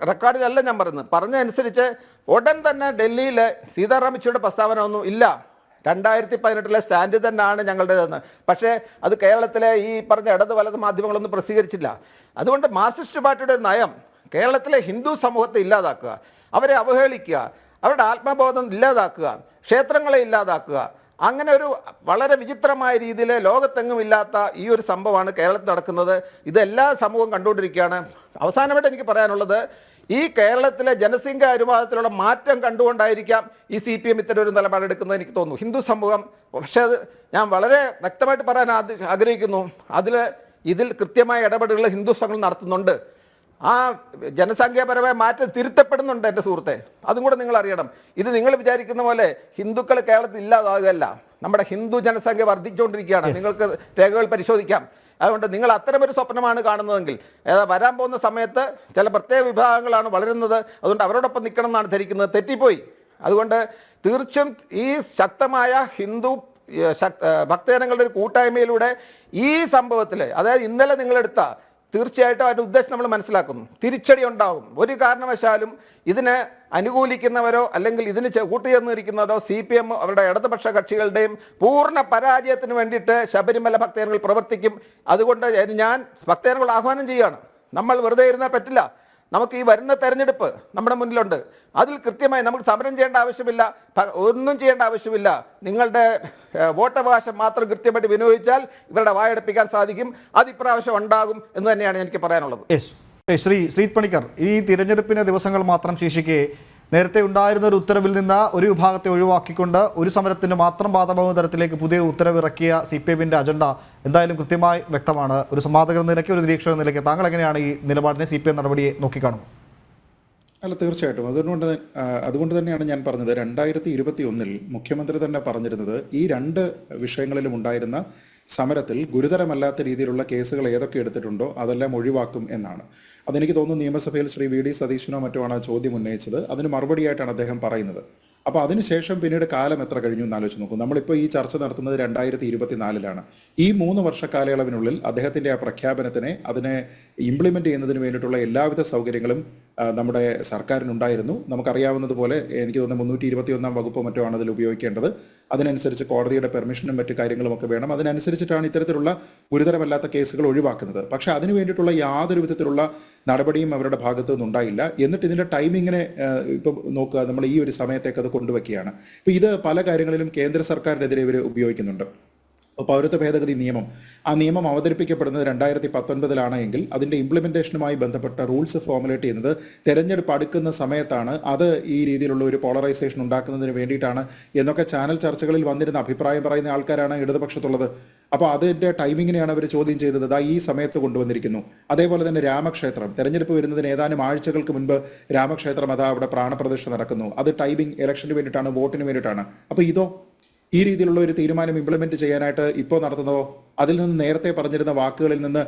റെക്കോർഡിലല്ല ഞാൻ പറയുന്നത്. പറഞ്ഞതനുസരിച്ച് ഉടൻ തന്നെ ഡൽഹിയിലെ സീതാറാം യെച്ചൂരിയുടെ പ്രസ്താവന ഒന്നും ഇല്ല. രണ്ടായിരത്തി പതിനെട്ടിലെ സ്റ്റാൻഡ് തന്നെയാണ് ഞങ്ങളുടേതെന്ന്. പക്ഷേ അത് കേരളത്തിലെ ഈ പറഞ്ഞ ഇടത് വലത് മാധ്യമങ്ങളൊന്നും പ്രസിദ്ധീകരിച്ചില്ല. അതുകൊണ്ട് മാർക്സിസ്റ്റ് പാർട്ടിയുടെ നയം കേരളത്തിലെ ഹിന്ദു സമൂഹത്തെ ഇല്ലാതാക്കുക അവരെ അവഹേളിക്കുക അവരുടെ ആത്മബോധം ഇല്ലാതാക്കുക ക്ഷേത്രങ്ങളെ ഇല്ലാതാക്കുക അങ്ങനെ ഒരു വളരെ വിചിത്രമായ രീതിയിൽ ലോകത്തെങ്ങും ഇല്ലാത്ത ഈ ഒരു സംഭവമാണ് കേരളത്തിൽ നടക്കുന്നത്. ഇത് സമൂഹം കണ്ടുകൊണ്ടിരിക്കുകയാണ്. അവസാനമായിട്ട് എനിക്ക് പറയാനുള്ളത് ഈ കേരളത്തിലെ ജനസംഖ്യ അനുപാതത്തിലുള്ള മാറ്റം കണ്ടുകൊണ്ടായിരിക്കാം ഈ സി പി എം ഇത്തരം ഒരു നിലപാടെടുക്കുന്നത് എനിക്ക് തോന്നുന്നു. ഹിന്ദു സമൂഹം പക്ഷേ അത് ഞാൻ വളരെ വ്യക്തമായിട്ട് പറയാൻ ആഗ്രഹിക്കുന്നു. അതിൽ ഇതിൽ കൃത്യമായ ഇടപെടലുകൾ ഹിന്ദു സംഘങ്ങൾ നടത്തുന്നുണ്ട്. ആ ജനസംഖ്യാപരമായ മാറ്റം തിരുത്തപ്പെടുന്നുണ്ട് എന്റെ സുഹൃത്തെ. അതും കൂടെ നിങ്ങൾ അറിയണം. ഇത് നിങ്ങൾ വിചാരിക്കുന്ന പോലെ ഹിന്ദുക്കൾ കേരളത്തിൽ ഇല്ലാതാകുകയല്ല നമ്മുടെ ഹിന്ദു ജനസംഖ്യ വർദ്ധിച്ചുകൊണ്ടിരിക്കുകയാണ്. നിങ്ങൾക്ക് രേഖകൾ പരിശോധിക്കാം. അതുകൊണ്ട് നിങ്ങൾ അത്തരമൊരു സ്വപ്നമാണ് കാണുന്നതെങ്കിൽ വരാൻ പോകുന്ന സമയത്ത് ചില പ്രത്യേക വിഭാഗങ്ങളാണ് വളരുന്നത്. അതുകൊണ്ട് അവരോടൊപ്പം നിൽക്കണം എന്നാണ് ധരിക്കുന്നത്. തെറ്റിപ്പോയി. അതുകൊണ്ട് തീർച്ചയായും ഈ ശക്തമായ ഹിന്ദു ഭക്തജനങ്ങളുടെ ഒരു കൂട്ടായ്മയിലൂടെ ഈ സംഭവത്തിൽ അതായത് ഇന്നലെ നിങ്ങളെടുത്ത തീർച്ചയായിട്ടും അതിന്റെ ഉദ്ദേശം നമ്മൾ മനസ്സിലാക്കുന്നു. തിരിച്ചടി ഉണ്ടാവും ഒരു കാരണവശാലും ഇതിനെ അനുകൂലിക്കുന്നവരോ അല്ലെങ്കിൽ ഇതിന് കൂട്ടുചേർന്നിരിക്കുന്നതോ സി പി എം അവരുടെ ഇടതുപക്ഷ കക്ഷികളുടെയും പൂർണ പരാജയത്തിന് വേണ്ടിയിട്ട് ശബരിമല ഭക്തജനങ്ങൾ പ്രവർത്തിക്കും. അതുകൊണ്ട് ഞാൻ ഭക്തജനങ്ങൾ ആഹ്വാനം ചെയ്യുകയാണ്. നമ്മൾ വെറുതെ ഇരുന്നാൽ പറ്റില്ല. നമുക്ക് ഈ വരുന്ന തെരഞ്ഞെടുപ്പ് നമ്മുടെ മുന്നിലുണ്ട് അതിൽ കൃത്യമായി നമുക്ക് സമരം ചെയ്യേണ്ട ആവശ്യമില്ല ഒന്നും ചെയ്യേണ്ട ആവശ്യമില്ല നിങ്ങളുടെ വോട്ടവകാശം മാത്രം കൃത്യമായിട്ട് വിനിയോഗിച്ചാൽ ഇവരുടെ വായടപ്പിക്കാൻ സാധിക്കും അത് ഇപ്രാവശ്യം ഉണ്ടാകും എന്ന് തന്നെയാണ് എനിക്ക് പറയാനുള്ളത് ശ്രീ ശ്രീത് പണിക്കർ ഈ തിരഞ്ഞെടുപ്പിന് ദിവസങ്ങൾ മാത്രം ശേഷിക്കെ നേരത്തെ ഉണ്ടായിരുന്ന ഒരു ഉത്തരവിൽ നിന്ന് ഒരു വിഭാഗത്തെ ഒഴിവാക്കിക്കൊണ്ട് ഒരു സമരത്തിന് മാത്രം ബാധകമാകുന്ന തരത്തിലേക്ക് പുതിയ ഉത്തരവ് ഇറക്കിയ സി പി എമ്മിന്റെ അജണ്ട എന്തായാലും കൃത്യമായി വ്യക്തമാണ്. ഒരു സമാധകർ നിലയ്ക്ക് ഒരു നിരീക്ഷകർ നിലയ്ക്ക് താങ്കൾ എങ്ങനെയാണ് ഈ നിലപാടിനെ സി പി എം നടപടിയെ നോക്കിക്കാണുന്നത്? അല്ല തീർച്ചയായിട്ടും. അതുകൊണ്ട് അതുകൊണ്ട് തന്നെയാണ് ഞാൻ പറഞ്ഞത്. രണ്ടായിരത്തി ഇരുപത്തി ഒന്നിൽ മുഖ്യമന്ത്രി തന്നെ പറഞ്ഞിരുന്നത് ഈ രണ്ട് വിഷയങ്ങളിലും ഉണ്ടായിരുന്ന സമരത്തിൽ ഗുരുതരമല്ലാത്ത രീതിയിലുള്ള കേസുകൾ ഏതൊക്കെ എടുത്തിട്ടുണ്ടോ അതെല്ലാം ഒഴിവാക്കും എന്നാണ്. അതെനിക്ക് തോന്നുന്നു നിയമസഭയിൽ ശ്രീ വി ഡി സതീശനോ മറ്റോ ആണ് ചോദ്യം ഉന്നയിച്ചത്. അതിന് മറുപടിയായിട്ടാണ് അദ്ദേഹം പറയുന്നത്. അപ്പോൾ അതിനുശേഷം പിന്നീട് കാലം എത്ര കഴിഞ്ഞു എന്ന് ആലോചിച്ച് നോക്കൂ. നമ്മളിപ്പോൾ ഈ ചർച്ച നടത്തുന്നത് രണ്ടായിരത്തി ഇരുപത്തിനാലിലാണ് ഈ മൂന്ന് വർഷ കാലയളവിനുള്ളിൽ അദ്ദേഹത്തിന്റെ ആ പ്രഖ്യാപനത്തിനെ അതിനെ ഇംപ്ലിമെന്റ് ചെയ്യുന്നതിന് വേണ്ടിയിട്ടുള്ള എല്ലാവിധ സൗകര്യങ്ങളും നമ്മുടെ സർക്കാരിനുണ്ടായിരുന്നു. നമുക്കറിയാവുന്നതുപോലെ എനിക്ക് തോന്നുന്നു മുന്നൂറ്റി ഇരുപത്തി ഒന്നാം വകുപ്പ് മറ്റോ ആണ് അതിൽ ഉപയോഗിക്കേണ്ടത്. അതിനനുസരിച്ച് കോടതിയുടെ പെർമിഷനും മറ്റു കാര്യങ്ങളും ഒക്കെ വേണം. അതിനനുസരിച്ചിട്ടാണ് ഇത്തരത്തിലുള്ള ഗുരുതരമല്ലാത്ത കേസുകൾ ഒഴിവാക്കുന്നത്. പക്ഷേ അതിന് വേണ്ടിയിട്ടുള്ള യാതൊരു വിധത്തിലുള്ള നടപടിയും അവരുടെ ഭാഗത്തു നിന്നുണ്ടായില്ല. എന്നിട്ട് ഇതിന്റെ ടൈമിങ്ങിനെ ഇപ്പം നോക്കുക നമ്മൾ ഈ ഒരു സമയത്തേക്ക് അത് കൊണ്ടുവയ്ക്കുകയാണ്. ഇപ്പം ഇത് പല കാര്യങ്ങളിലും കേന്ദ്ര സർക്കാരിനെതിരെ ഇവർ ഉപയോഗിക്കുന്നുണ്ട്. പൗരത്വ ഭേദഗതി നിയമം. ആ നിയമം അവതരിപ്പിക്കപ്പെടുന്നത് രണ്ടായിരത്തി പത്തൊൻപതിലാണ് എങ്കിൽ അതിന്റെ ഇംപ്ലിമെന്റേഷനുമായി ബന്ധപ്പെട്ട റൂൾസ് ഫോർമുലേറ്റ് ചെയ്യുന്നത് തെരഞ്ഞെടുപ്പ് അടുക്കുന്ന സമയത്താണ്. അത് ഈ രീതിയിലുള്ള ഒരു പോളറൈസേഷൻ ഉണ്ടാക്കുന്നതിന് വേണ്ടിയിട്ടാണ് എന്നൊക്കെ ചാനൽ ചർച്ചകളിൽ വന്നിരുന്ന അഭിപ്രായം പറയുന്ന ആൾക്കാരാണ് ഇടതുപക്ഷത്തുള്ളത്. അപ്പോൾ അതിന്റെ ടൈമിങ്ങിനെയാണ് അവർ ചോദ്യം ചെയ്തത്. അതാ ഈ സമയത്ത് കൊണ്ടുവന്നിരിക്കുന്നു. അതേപോലെ തന്നെ രാമക്ഷേത്രം. തെരഞ്ഞെടുപ്പ് വരുന്നതിന് ഏതാനും ആഴ്ചകൾക്ക് മുൻപ് രാമക്ഷേത്രം അതാ അവിടെ പ്രാണപ്രതിഷ്ഠ നടക്കുന്നു. അത് ടൈമിംഗ് ഇലക്ഷന് വേണ്ടിയിട്ടാണ് വോട്ടിന് വേണ്ടിയിട്ടാണ്. അപ്പോൾ ഇതോ ഈ രീതിയിലുള്ള ഒരു തീരുമാനം ഇംപ്ലിമെന്റ് ചെയ്യാനായിട്ട് ഇപ്പോൾ നടത്തുന്നതോ? അതിൽ നിന്ന് നേരത്തെ പറഞ്ഞിരുന്ന വാക്കുകളിൽ നിന്ന്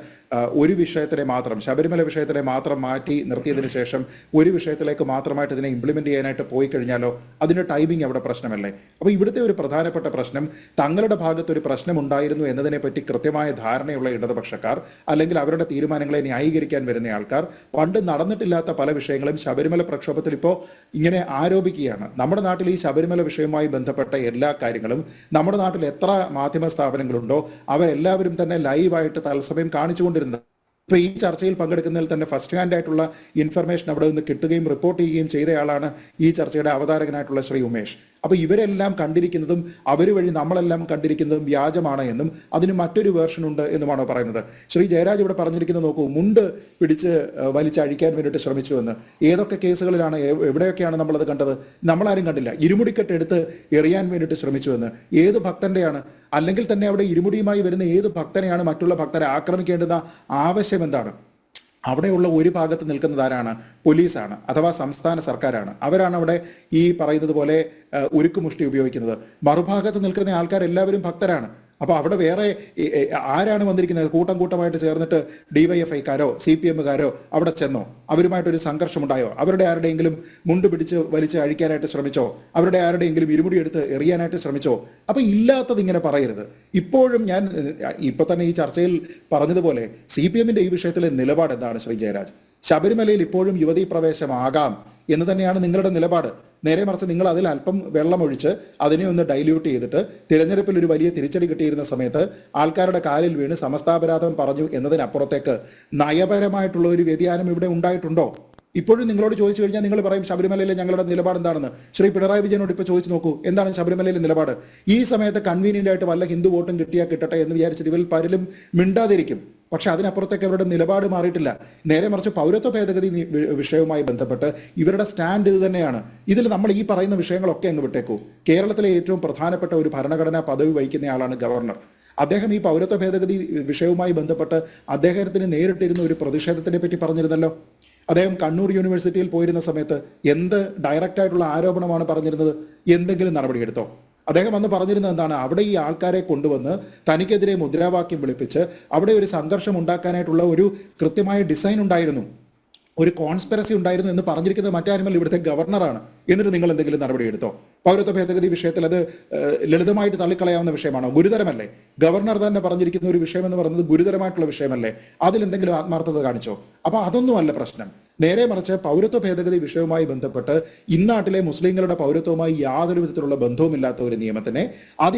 ഒരു വിഷയത്തിലെ മാത്രം ശബരിമല വിഷയത്തിലെ മാത്രം മാറ്റി നിർത്തിയതിനു ശേഷം ഒരു വിഷയത്തിലേക്ക് മാത്രമായിട്ട് ഇതിനെ ഇംപ്ലിമെന്റ് ചെയ്യാനായിട്ട് പോയി കഴിഞ്ഞാലോ അതിന്റെ ടൈമിംഗ് അവിടെ പ്രശ്നമല്ലേ? അപ്പോൾ ഇവിടുത്തെ ഒരു പ്രധാനപ്പെട്ട പ്രശ്നം തങ്ങളുടെ ഭാഗത്ത് ഒരു പ്രശ്നം ഉണ്ടായിരുന്നു എന്നതിനെ പറ്റി കൃത്യമായ ധാരണയുള്ള ഇടതുപക്ഷക്കാർ അല്ലെങ്കിൽ അവരുടെ തീരുമാനങ്ങളെ ന്യായീകരിക്കാൻ വരുന്ന ആൾക്കാർ പണ്ട് നടന്നിട്ടില്ലാത്ത പല വിഷയങ്ങളും ശബരിമല പ്രക്ഷോഭത്തിൽ ഇപ്പോൾ ഇങ്ങനെ ആരോപിക്കുകയാണ്. നമ്മുടെ നാട്ടിൽ ഈ ശബരിമല വിഷയവുമായി ബന്ധപ്പെട്ട എല്ലാ കാര്യങ്ങളും നമ്മുടെ നാട്ടിൽ എത്ര മാധ്യമ സ്ഥാപനങ്ങളുണ്ടോ അവരെല്ലാവരും തന്നെ ലൈവായിട്ട് തത്സമയം കാണിച്ചുകൊണ്ടിരുന്നത്. ഇപ്പൊ ഈ ചർച്ചയിൽ പങ്കെടുക്കുന്നതിൽ തന്നെ ഫസ്റ്റ് ഹാൻഡ് ആയിട്ടുള്ള ഇൻഫർമേഷൻ അവിടെ നിന്ന് കിട്ടുകയും റിപ്പോർട്ട് ചെയ്യുകയും ചെയ്തയാളാണ് ഈ ചർച്ചയുടെ അവതാരകനായിട്ടുള്ള ശ്രീ ഉമേഷ്. അപ്പൊ ഇവരെല്ലാം കണ്ടിരിക്കുന്നതും അവർ വഴി നമ്മളെല്ലാം കണ്ടിരിക്കുന്നതും വ്യാജമാണ് എന്നും അതിന് മറ്റൊരു വേർഷൻ ഉണ്ട് എന്നുമാണോ പറയുന്നത്. ശ്രീ ജയരാജ് ഇവിടെ പറഞ്ഞിരിക്കുന്നത് നോക്കൂ മുണ്ട് പിടിച്ച് വലിച്ചഴിക്കാൻ വേണ്ടിയിട്ട് ശ്രമിച്ചു എന്ന്. ഏതൊക്കെ കേസുകളിലാണ് എവ്- എവിടെയൊക്കെയാണ് നമ്മളത് കണ്ടത്? നമ്മളാരും കണ്ടില്ല. ഇരുമുടിക്കെട്ട് എടുത്ത് എറിയാൻ വേണ്ടിയിട്ട് ശ്രമിച്ചു എന്ന്. ഏത് ഭക്തന്റെയാണ്? അല്ലെങ്കിൽ തന്നെ അവിടെ ഇരുമുടിയുമായി വരുന്ന ഏത് ഭക്തനെയാണ് മറ്റുള്ള ഭക്തരെ ആക്രമിക്കേണ്ടുന്ന ആവശ്യം എന്താണ്? അവിടെയുള്ള ഒരു ഭാഗത്ത് നിൽക്കുന്നത് ആരാണ്? പോലീസാണ് അഥവാ സംസ്ഥാന സർക്കാരാണ്. അവരാണ് അവിടെ ഈ പറയുന്നത് പോലെ ഉരുക്കുമുഷ്ടി ഉപയോഗിക്കുന്നത്. മറുഭാഗത്ത് നിൽക്കുന്ന ആൾക്കാർ എല്ലാവരും ഭക്തരാണ്. അപ്പോൾ അവിടെ വേറെ ആരാണ് വന്നിരിക്കുന്നത്? കൂട്ടം കൂട്ടമായിട്ട് ചേർന്നിട്ട് ഡിവൈഎഫ്ഐക്കാരോ സി പി എമ്മുകാരോ അവിടെ ചെന്നോ? അവരുമായിട്ടൊരു സംഘർഷമുണ്ടായോ? അവരുടെ ആരുടെയെങ്കിലും മുണ്ട് പിടിച്ച് വലിച്ച് അഴിക്കാനായിട്ട് ശ്രമിച്ചോ? അവരുടെ ആരുടെയെങ്കിലും ഇരുമുടി എടുത്ത് എറിയാനായിട്ട് ശ്രമിച്ചോ? അപ്പോൾ ഇല്ലാത്തത് ഇങ്ങനെ പറയരുത്. ഇപ്പോഴും ഞാൻ ഇപ്പോൾ ഇപ്പൊ തന്നെ ഈ ചർച്ചയിൽ പറഞ്ഞതുപോലെ സി പി എമ്മിന്റെ ഈ വിഷയത്തിലെ നിലപാട് എന്താണ് ശ്രീ ജയരാജ്? ശബരിമലയിൽ ഇപ്പോഴും യുവതീ പ്രവേശമാകാം എന്ന് തന്നെയാണ് നിങ്ങളുടെ നിലപാട്. നേരെ മറിച്ച് നിങ്ങൾ അതിൽ അല്പം വെള്ളമൊഴിച്ച് അതിനെ ഒന്ന് ഡൈല്യൂട്ട് ചെയ്തിട്ട് തിരഞ്ഞെടുപ്പിൽ ഒരു വലിയ തിരിച്ചടി കിട്ടിയിരുന്ന സമയത്ത് ആൾക്കാരുടെ കാലിൽ വീണ് സമസ്താപരാധം പറഞ്ഞു എന്നതിനപ്പുറത്തേക്ക് നയപരമായിട്ടുള്ള ഒരു വ്യതിയാനം ഇവിടെ ഉണ്ടായിട്ടുണ്ടോ? ഇപ്പോഴും നിങ്ങളോട് ചോദിച്ചു കഴിഞ്ഞാൽ നിങ്ങൾ പറയും ശബരിമലയിലെ ഞങ്ങളുടെ നിലപാട് എന്താണെന്ന് ശ്രീ പിണറായി വിജയനോട് ഇപ്പോൾ ചോദിച്ചു നോക്കൂ എന്താണ് ശബരിമലയിലെ നിലപാട്? ഈ സമയത്ത് കൺവീനിയന്റ് ആയിട്ട് വല്ല ഹിന്ദു വോട്ടും കിട്ടിയാൽ കിട്ടട്ടെ എന്ന് വിചാരിച്ചിട്ട് ഇവരിൽ പലരും മിണ്ടാതിരിക്കും. പക്ഷെ അതിനപ്പുറത്തേക്ക് അവരുടെ നിലപാട് മാറിയിട്ടില്ല. നേരെ മറിച്ച് പൗരത്വ ഭേദഗതി വിഷയവുമായി ബന്ധപ്പെട്ട് ഇവരുടെ സ്റ്റാൻഡ് ഇത് തന്നെയാണ്. ഇതിൽ നമ്മൾ ഈ പറയുന്ന വിഷയങ്ങളൊക്കെ അങ്ങ് വിട്ടേക്കൂ. കേരളത്തിലെ ഏറ്റവും പ്രധാനപ്പെട്ട ഒരു ഭരണഘടനാ പദവി വഹിക്കുന്നയാളാണ് ഗവർണർ. അദ്ദേഹം ഈ പൗരത്വ ഭേദഗതി വിഷയവുമായി ബന്ധപ്പെട്ട് അദ്ദേഹത്തിന് നേരിട്ടിരുന്ന ഒരു പ്രതിഷേധത്തിനെ പറ്റി പറഞ്ഞിരുന്നല്ലോ. അദ്ദേഹം കണ്ണൂർ യൂണിവേഴ്സിറ്റിയിൽ പോയിരുന്ന സമയത്ത് എന്ത് ഡയറക്റ്റായിട്ടുള്ള ആരോപണമാണ് പറഞ്ഞിരുന്നത്? എന്തെങ്കിലും നടപടിയെടുത്തോ? അദ്ദേഹം അന്ന് പറഞ്ഞിരുന്നത് എന്താണ്? അവിടെ ഈ ആൾക്കാരെ കൊണ്ടുവന്ന് തനിക്കെതിരെ മുദ്രാവാക്യം വിളിപ്പിച്ച് അവിടെ ഒരു സംഘർഷം ഉണ്ടാക്കാനായിട്ടുള്ള ഒരു കൃത്യമായ ഡിസൈൻ ഉണ്ടായിരുന്നു. ഒരു കോൺസ്പിറസി ഉണ്ടായിരുന്നു എന്ന് പറഞ്ഞിരിക്കുന്നത് മറ്റാരുമല്ല ഇവിടുത്തെ ഗവർണറാണ് എന്നിട്ട് നിങ്ങൾ എന്തെങ്കിലും നടപടി എടുത്തോ? പൗരത്വ ഭേദഗതി വിഷയത്തിൽ അത് ലളിതമായിട്ട് തള്ളിക്കളയാവുന്ന വിഷയമാണോ? ഗുരുതരമല്ലേ? ഗവർണർ തന്നെ പറഞ്ഞിരിക്കുന്ന ഒരു വിഷയം എന്ന് പറയുന്നത് ഗുരുതരമായിട്ടുള്ള വിഷയമല്ലേ? അതിൽ എന്തെങ്കിലും ആത്മാർത്ഥത കാണിച്ചോ? അപ്പൊ അതൊന്നുമല്ല പ്രശ്നം. നേരെ മറിച്ച് പൗരത്വ ഭേദഗതി വിഷയവുമായി ബന്ധപ്പെട്ട് ഇന്നാട്ടിലെ മുസ്ലിങ്ങളുടെ പൗരത്വവുമായി യാതൊരു വിധത്തിലുള്ള ബന്ധവുമില്ലാത്ത ഒരു നിയമത്തിനെ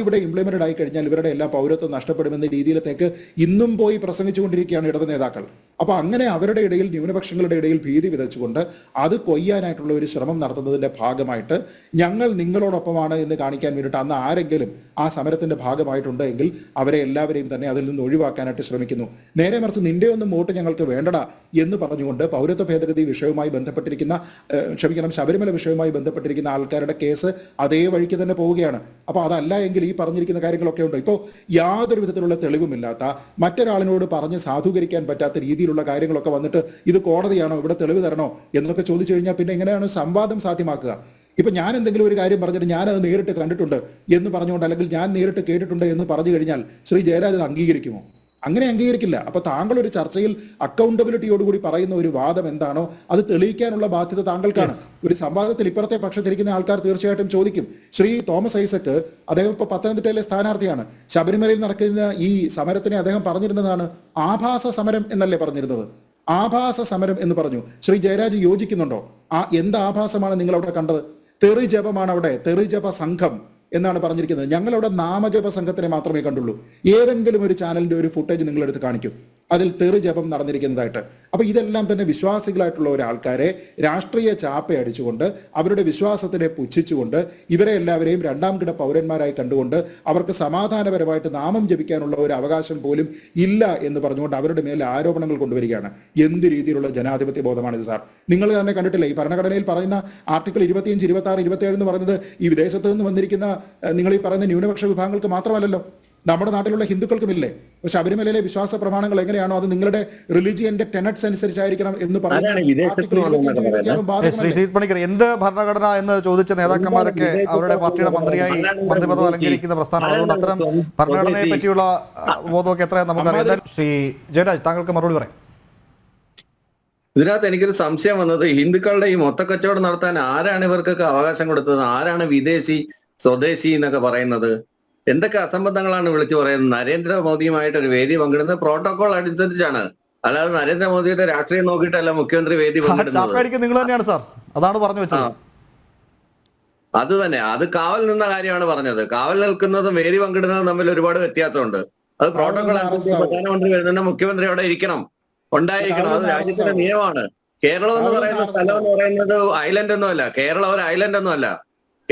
ഇവിടെ ഇംപ്ലിമെന്റഡ് ആയി കഴിഞ്ഞാൽ ഇവരുടെ എല്ലാ പൗരത്വം നഷ്ടപ്പെടുമെന്ന രീതിയിലത്തേക്ക് ഇന്നും പോയി പ്രസംഗിച്ചുകൊണ്ടിരിക്കുകയാണ് ഇടത് നേതാക്കൾ. അപ്പൊ അങ്ങനെ അവരുടെ ഇടയിൽ ന്യൂനപക്ഷങ്ങളുടെ ഇടയിൽ ഭീതി വിതച്ചുകൊണ്ട് അത് കൊയ്യാനായിട്ടുള്ള ഒരു ശ്രമം നടത്തുന്നതിന്റെ ഭാഗമായിട്ട് ഞങ്ങൾ നിങ്ങളോടൊപ്പമാണ് എന്ന് കാണിക്കാൻ വേണ്ടിയിട്ട് അന്ന് ആരെങ്കിലും ആ സമരത്തിന്റെ ഭാഗമായിട്ടുണ്ട് എങ്കിൽ അവരെ എല്ലാവരെയും തന്നെ അതിൽ നിന്ന് ഒഴിവാക്കാനായിട്ട് ശ്രമിക്കുന്നു. നേരെ മറിച്ച് നിന്റെ ഒന്നും വോട്ട് ഞങ്ങൾക്ക് വേണ്ടടാ എന്ന് പറഞ്ഞുകൊണ്ട് പൗരത്വ ഭേദഗതി വിഷയവുമായി ബന്ധപ്പെട്ടിരിക്കുന്ന ക്ഷമിക്കണം ശബരിമല വിഷയവുമായി ബന്ധപ്പെട്ടിരിക്കുന്ന ആൾക്കാരുടെ കേസ് അതേ വഴിക്ക് തന്നെ പോവുകയാണ്. അപ്പോൾ അതല്ല എങ്കിൽ ഈ പറഞ്ഞിരിക്കുന്ന കാര്യങ്ങളൊക്കെ ഉണ്ടോ. ഇപ്പോൾ യാതൊരു വിധത്തിലുള്ള തെളിവുമില്ലാത്ത മറ്റൊരാളിനോട് പറഞ്ഞ് സാധൂകരിക്കാൻ പറ്റാത്ത രീതിയിലുള്ള കാര്യങ്ങളൊക്കെ വന്നിട്ട് ഇത് കോടതിയാണോ ഇവിടെ തെളിവ് തരണോ എന്നൊക്കെ ചോദിച്ചു കഴിഞ്ഞാൽ പിന്നെ എങ്ങനെയാണ് സംവാദം സാധ്യമാക്കുക? ഇപ്പൊ ഞാൻ എന്തെങ്കിലും ഒരു കാര്യം പറഞ്ഞിട്ട് ഞാനത് നേരിട്ട് കണ്ടിട്ടുണ്ട് എന്ന് പറഞ്ഞുകൊണ്ട് അല്ലെങ്കിൽ ഞാൻ നേരിട്ട് കേട്ടിട്ടുണ്ട് എന്ന് പറഞ്ഞു കഴിഞ്ഞാൽ ശ്രീ ജയരാജ് അത് അംഗീകരിക്കുമോ? അങ്ങനെ അംഗീകരിക്കില്ല. അപ്പൊ താങ്കൾ ഒരു ചർച്ചയിൽ അക്കൗണ്ടബിലിറ്റിയോടുകൂടി പറയുന്ന ഒരു വാദം എന്താണോ അത് തെളിയിക്കാനുള്ള ബാധ്യത താങ്കൾക്കാണ്. ഒരു സംവാദത്തിൽ ഇപ്പുറത്തെ പക്ഷത്തിരിക്കുന്ന ആൾക്കാർ തീർച്ചയായിട്ടും ചോദിക്കും. ശ്രീ തോമസ് ഐസക് അദ്ദേഹം ഇപ്പൊ പത്തനംതിട്ടയിലെ സ്ഥാനാർത്ഥിയാണ്. ശബരിമലയിൽ നടക്കുന്ന ഈ സമരത്തിനെ അദ്ദേഹം പറഞ്ഞിരുന്നതാണ് ആഭാസ സമരം എന്നല്ലേ പറഞ്ഞിരുന്നത്? ആഭാസ സമരം എന്ന് പറഞ്ഞു. ശ്രീ ജയരാജ് യോജിക്കുന്നുണ്ടോ? ആ എന്ത് ആഭാസമാണ് നിങ്ങൾ അവിടെ കണ്ടത്? തെറി ജപമാണ് അവിടെ തെറി ജപ സംഘം എന്നാണ് പറഞ്ഞിരിക്കുന്നത്. ഞങ്ങളവിടെ നാമജപ സംഘത്തിനെ മാത്രമേ കണ്ടുള്ളൂ. ഏതെങ്കിലും ഒരു ചാനലിന്റെ ഒരു ഫുട്ടേജ് നിങ്ങളെടുത്ത് കാണിക്കും. അതിൽ തെറി ജപം നടന്നിരിക്കുന്നതായിട്ട്. അപ്പൊ ഇതെല്ലാം തന്നെ വിശ്വാസികളായിട്ടുള്ള ഒരാൾക്കാരെ രാഷ്ട്രീയ ചാപ്പ അടിച്ചുകൊണ്ട് അവരുടെ വിശ്വാസത്തിനെ പുച്ഛിച്ചുകൊണ്ട് ഇവരെ എല്ലാവരെയും രണ്ടാം കിട പൗരന്മാരായി കണ്ടുകൊണ്ട് അവർക്ക് സമാധാനപരമായിട്ട് നാമം ജപിക്കാനുള്ള ഒരു അവകാശം പോലും ഇല്ല എന്ന് പറഞ്ഞുകൊണ്ട് അവരുടെ മേൽ ആരോപണങ്ങൾ കൊണ്ടുവരികയാണ്. എന്ത് രീതിയിലുള്ള ജനാധിപത്യ ബോധമാണിത് സാർ? നിങ്ങൾ തന്നെ കണ്ടിട്ടില്ല ഈ ഭരണഘടനയിൽ പറയുന്ന ആർട്ടിക്കിൾ ഇരുപത്തിയഞ്ച് ഇരുപത്തി ആറ് ഇരുപത്തി ഏഴ് എന്ന് പറയുന്നത് ഈ വിദേശത്ത് നിന്ന് വന്നിരിക്കുന്ന നിങ്ങൾ ഈ പറയുന്ന ന്യൂനപക്ഷ വിഭാഗങ്ങൾക്ക് മാത്രമല്ലല്ലോ. നമ്മുടെ നാട്ടിലുള്ള ഹിന്ദുക്കൾക്കുമില്ലേ? പക്ഷെ ശബരിമലയിലെ വിശ്വാസ പ്രമാണങ്ങൾ എങ്ങനെയാണോ അത് നിങ്ങളുടെ റിലിജിയന്റെ ടെനറ്റ്സ് അനുസരിച്ചായിരിക്കണം എന്ന് പറയുന്നത്. എന്ത് ഭരണഘടന എന്ന് ചോദിച്ച നേതാക്കന്മാരൊക്കെ അവരുടെ പാർട്ടിയുടെ മന്ത്രിയായി മന്ത്രിപദം അലങ്കരിക്കുന്ന പ്രസ്ഥാനം അതുകൊണ്ട് അത്തരം ഭരണഘടനയെ പറ്റിയുള്ള ബോധമൊക്കെ എത്ര നമുക്ക് അറിയാം ശ്രീ ജയരാജ് താങ്കൾക്ക് മറുപടി പറയാം. ഇതിനകത്ത് എനിക്കൊരു സംശയം വന്നത് ഹിന്ദുക്കളുടെ ഈ മൊത്തക്കച്ചവടം നടത്താൻ ആരാണ് ഇവർക്കൊക്കെ അവകാശം കൊടുത്തത്? ആരാണ് വിദേശി സ്വദേശി എന്നൊക്കെ പറയുന്നത്? എന്തൊക്കെ അസംബന്ധങ്ങളാണ് വിളിച്ചു പറയുന്നത്? നരേന്ദ്രമോദിയുമായിട്ട് ഒരു വേദി പങ്കിടുന്നത് പ്രോട്ടോകോൾ അനുസരിച്ചാണ്. അല്ലാതെ നരേന്ദ്രമോദിയുടെ രാഷ്ട്രീയം നോക്കിയിട്ടല്ല മുഖ്യമന്ത്രി വേദി പങ്കിടുന്നത്. ചാപ്പയടിക്ക് നിങ്ങൾ തന്നെയാണ് സാർ. അതാണ് പറഞ്ഞു വെച്ചത്. അത് തന്നെ. അത് കാവൽ നിന്ന കാര്യമാണ് പറഞ്ഞത്. കാവൽ നിൽക്കുന്നതും വേദി പങ്കിടുന്നതും തമ്മിൽ ഒരുപാട് വ്യത്യാസമുണ്ട്. അത് പ്രോട്ടോകോൾ അനുസരിച്ച് പ്രധാനമന്ത്രി വരുന്ന മുഖ്യമന്ത്രി അവിടെ ഇരിക്കണം. ഉണ്ടായിരിക്കണം. അത് രാജ്യത്തിന്റെ നിയമമാണ്. കേരളം എന്ന് പറയുന്ന സ്ഥലം എന്ന് പറയുന്നത് ഐലൻഡ് ഒന്നുമല്ല കേരളം ഒരു ഐലൻഡ് ഒന്നുമല്ല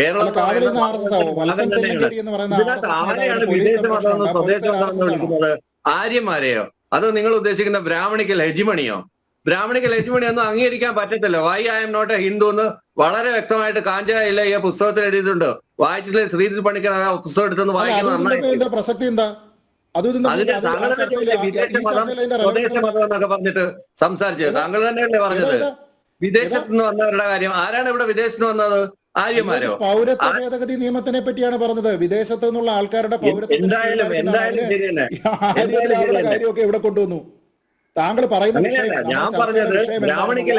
കേരളം എന്ന് കാവലിൽ പറയുന്നത് നിന്ന് ആർ എസ് ആവോ വത്സൻ ഭാഗം തന്നെയാണ്. തെല്ലങ്കേരി എന്ന് പറയുന്ന ആരെയാണ് വിദേശ മതമെന്ന് വിളിക്കുന്നത്? ആര്യന്മാരെയോ? അത് നിങ്ങൾ ഉദ്ദേശിക്കുന്ന ബ്രാഹ്മണിക്കൽ ഹെജിമണിയോ? ബ്രാഹ്മണിക്കൽ ഹെജിമണി ഒന്നും അംഗീകരിക്കാൻ പറ്റത്തില്ല. Why I am not a Hindu എന്ന് വളരെ വ്യക്തമായിട്ട് കാഞ്ചായില്ല ഈ പുസ്തകത്തിൽ എഴുതിയിട്ടുണ്ട്. വായിച്ചിട്ടില്ല ശ്രീജിത് പണിക്കർ ആ പുസ്തകം എടുത്തെന്ന് വായിക്കുന്നത് പ്രസക്തി എന്താ? അതിന്റെ താങ്കൾ വിദേശ മതം ചർച്ചയിൽ അതിന്റെ സ്വദേശ relevance മതം എന്നൊക്കെ പറഞ്ഞിട്ട് സംസാരിച്ചത്. താങ്കൾ തന്നെയല്ലേ പറഞ്ഞത്? വിദേശത്ത് നിന്ന് വന്നവരുടെ കാര്യം. ആരാണ് ഇവിടെ വിദേശത്ത് വന്നത്? ആര്യന്മാരോ പൗരത്വ ഭേദഗതി നിയമത്തിനെ പറ്റിയാണ് പറഞ്ഞത്. വിദേശത്ത് നിന്നുള്ള ആൾക്കാരുടെ പൗരത്വം. കാര്യമൊക്കെ ഇവിടെ കൊണ്ടുവന്നു? താങ്കൾ പറയുന്ന അങ്ങനെയല്ല വിഷയം, ഞാൻ പറഞ്ഞത് ബ്രാഹ്മണിക്കൽ